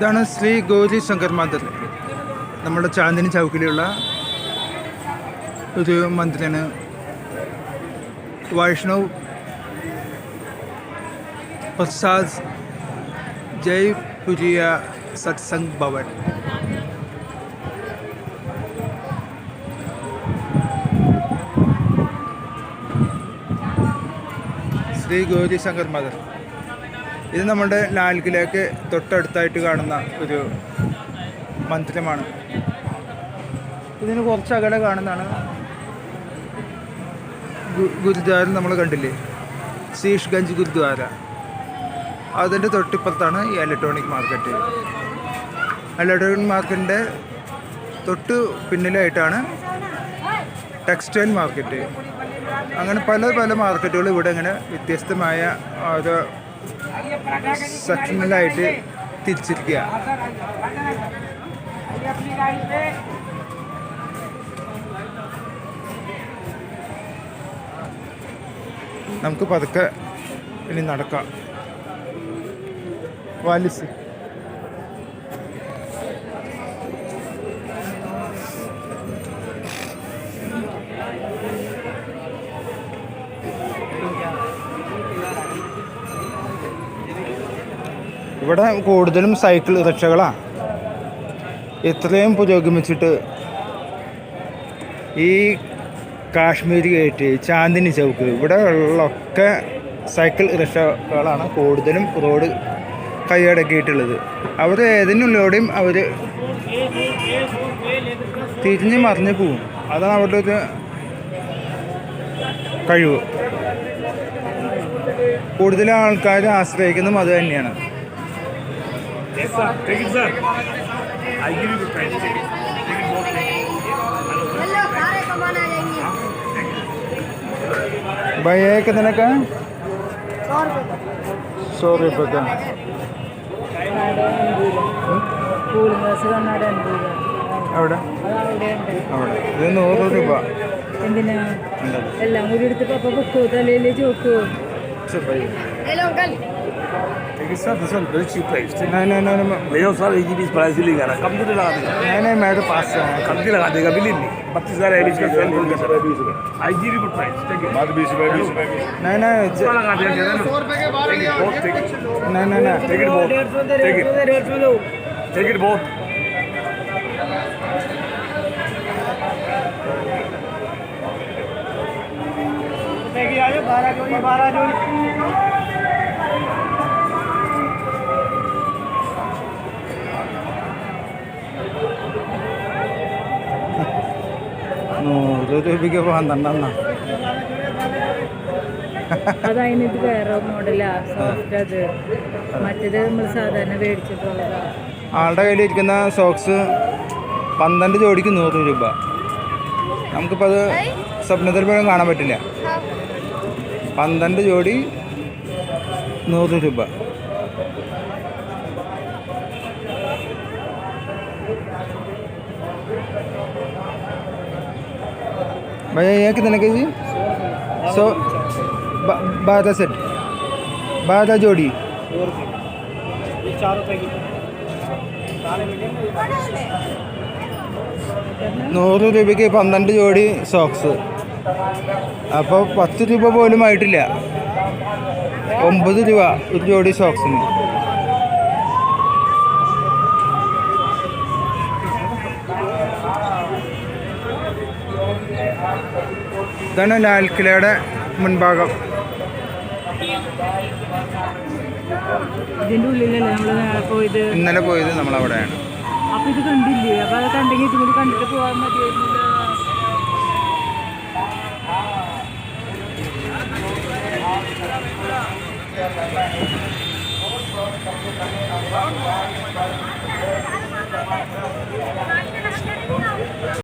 ഇതാണ് ശ്രീ ഗൗരി ശങ്കർ മന്ദിർ നമ്മുടെ ചാന്ദിനി ചൗക്കിലുള്ള ഒരു മന്ദിരാണ് വൈഷ്ണവ് പ്രസാദ് ജയ് പുരിയ സത്സംഗ് ഭവൻ ശ്രീ ഗൗരി ശങ്കർ മദർ ഇത് നമ്മുടെ ലാൽ കിലയ്ക്ക് തൊട്ടടുത്തായിട്ട് കാണുന്ന ഒരു മന്ദിരമാണ്. ഇതിന് കുറച്ച് അകലെ കാണുന്നതാണ് ഗുരുദ്വാര നമ്മൾ കണ്ടില്ലേ? ശീഷ് ഗഞ്ച് ഗുരുദ്വാര. അതിന്റെ തൊട്ടിപ്പുറത്താണ് ഈ ഇലക്ട്രോണിക് മാർക്കറ്റ് ഇലക്ട്രോണിക് മാർക്കറ്റിന്റെ തൊട്ട് പിന്നിലായിട്ടാണ് ടെക്സ്റ്റൈൽ മാർക്കറ്റ് അങ്ങനെ പല പല മാർക്കറ്റുകൾ ഇവിടെ ഇങ്ങനെ വ്യത്യസ്തമായ ഓരോ സെക്ഷനിലായിട്ട് തിരിച്ചിരിക്കുക. നമുക്ക് പതുക്കെ ഇനി നടക്കാം. വാലിസ്. ഇവിടെ കൂടുതലും സൈക്കിൾ റിക്ഷകളാണ് ഇത്രയും പുരോഗമിച്ചിട്ട് ഈ കാശ്മീർ ഗേറ്റ് ചാന്ദിനി ചൗക്ക് ഇവിടെ ഉള്ളൊക്കെ സൈക്കിൾ റിക്ഷകളാണ് കൂടുതലും റോഡ് കൈയടക്കിയിട്ടുള്ളത്. അവർ ഏതിനുള്ളോടെയും അവർ തിരിഞ്ഞ് മറിഞ്ഞ് പോവും. അതാണ് അവരുടെ ഒരു കഴിവ്. കൂടുതൽ ആൾക്കാർ ആശ്രയിക്കുന്നതും അത് തന്നെയാണ്. Yes, sir. Take it, sir. I give you the price. Take it. Take it both. Hello सारे कमान आ जाएंगे भाई ये कितने का है सौ रुपये का सौ रुपये का കൂൾ ബസ് നട അവിടെ അവിടെ ഉണ്ട് അവിടെ ഇത് നൂറ് രൂപ എന്തിനാ ഉണ്ട്. എല്ലാം കൂടി എടുത്ത് പപ്പ വെക്കോ തലയിൽ ചോക്കോ लेकिन sir this one very cheap price नहीं नहीं नहीं नहीं ले जाओ सर एक ही प्राइस ही लेगा कम तो लगा देगा? नहीं नहीं मैं तो पास से हूँ कम तो लगा देगा? बिलीव नहीं पच्चीस हज़ार एवरेज का सेल बोल सर बीस रुपये आई जी भी गुड प्राइस ठीक है? बात बीस रुपये बीस रुपये नहीं नहीं लगा देगा? बहुत ठीक नहीं नहीं नहीं। टिकट बहुत। टिकट टिकट बहुत। बारह जोड़ी बारह जोड़ी। നൂറ് രൂപയ്ക്ക് പന്ത്രണ്ടെണ്ണ. അത് അതിനിത് വേറെ മോഡലാ സോഫ്റ്റ് അത്. മറ്റേത് നമ്മൾ സാധാരണ മേടിച്ചിട്ടുള്ളതാ. ആളുടെ കയ്യിലിരിക്കുന്ന സോക്സ് പന്ത്രണ്ട് ജോഡിക്ക് നൂറ് രൂപ. നമുക്കിപ്പോൾ അത് സ്വപ്നത്തിൽ പോലും കാണാൻ പറ്റില്ല. പന്ത്രണ്ട് ജോഡി നൂറ് രൂപ. भैया ये कितने के जी सौ बा- बारह सेट बारह जोड़ी നൂറ് രൂപയ്ക്ക് പന്ത്രണ്ട് ജോഡി സോക്സ് അപ്പോൾ പത്ത് രൂപ പോലും ആയിട്ടില്ല ഒമ്പത് രൂപ ഒരു ജോഡി സോക്സിന് ഇതാണ് ലാൽ കിലയുടെ മുൻഭാഗം. ഇതിന്റെ ഉള്ളിലല്ലേ നമ്മൾ നേരെ പോയത്? ഇന്നലെ പോയത് നമ്മളവിടെയാണ്. അപ്പൊ ഇത് കണ്ടില്ലേ? അപ്പൊ അത് കണ്ടെങ്കിൽ ഇതും കൂടി കണ്ടിട്ട് പോകാൻ മതിയായിരുന്നല്ലോ. Thank